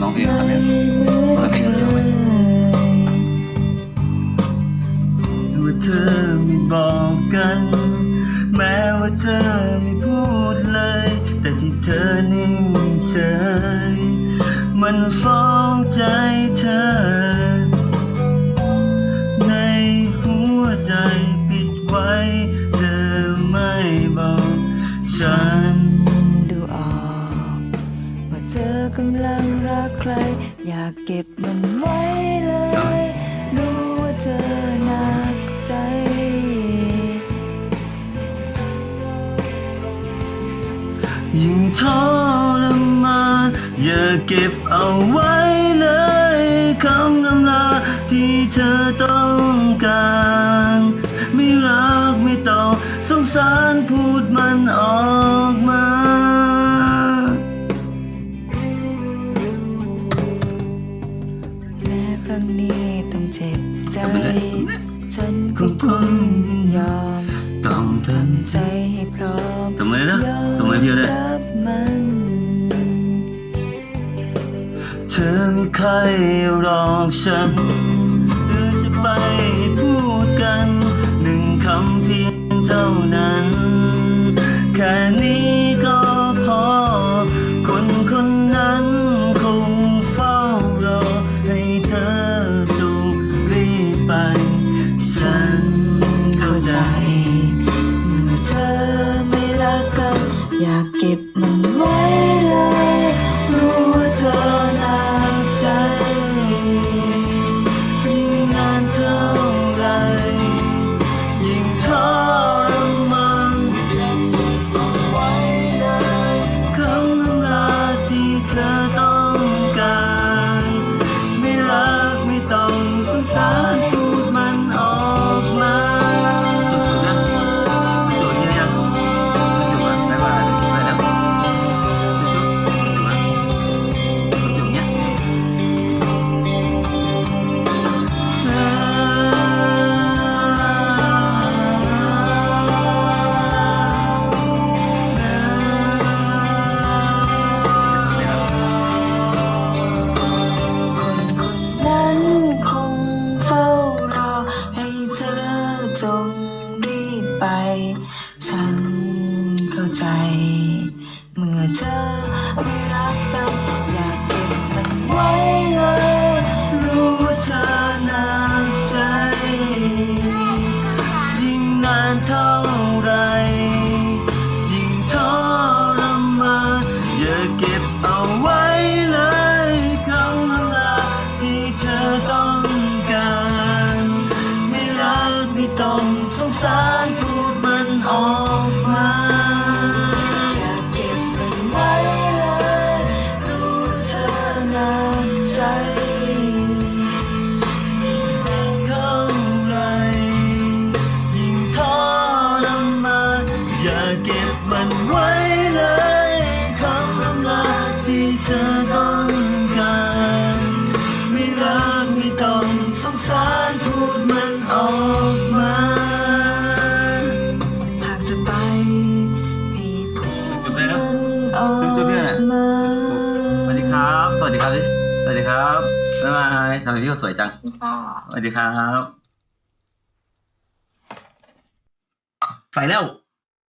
ร้องเพงครับเนี่ยเปิดเพลเดียวไหมว่าเธอไม่บอกกัน แม้ว่าเธอไม่พูดเลย แต่ที่เธอนิ่งเฉยมันฟ้องใจเธอ ในหัวใจปิดไว้ เธอไม่บอกฉันากเก็บมันไว้เลย รู้ว่าเธอหนักใจ ยิ่งทรมานอย่าเก็บเอาไว้เลยคำนำลาที่เธอต้องการ ไม่รักไม่ต้องสงสารพูดมันออกมา ใจฉันคก็งคคงงยอมต้องททำใจให้พร้อมำทำไมนะยอทำไมพี่ได้รับมันเธอไม่เคยหลอกฉันเธอจะไป อยากเก็บ เธอไม่รักกันอยากเก็บมันไว้เลย รู้ว่าเธอหนักใจ ยิ่งนานเท่าไร ยิ่งทรมานอย่าเก็บเอาไว้เลยคำลาที่เธอต้องการ ไม่รักไม่ต้องสงสารพู ใจเท่าไรยิ่งทรมานอย่าเก็บมันไว้เลยคำลำลาที่เธอต้องการ ไม่รักไม่ต้องสงสารพูดมันออกมา หากจะไปให้พูดเลยนะมันออกจบจบเนี่ยนะมาสวัสดีครับ สวัสดีครับ วัสดีครับบ๊ายบายทำไมพี่สวยจังสวัสดีครับ ไปแล้ว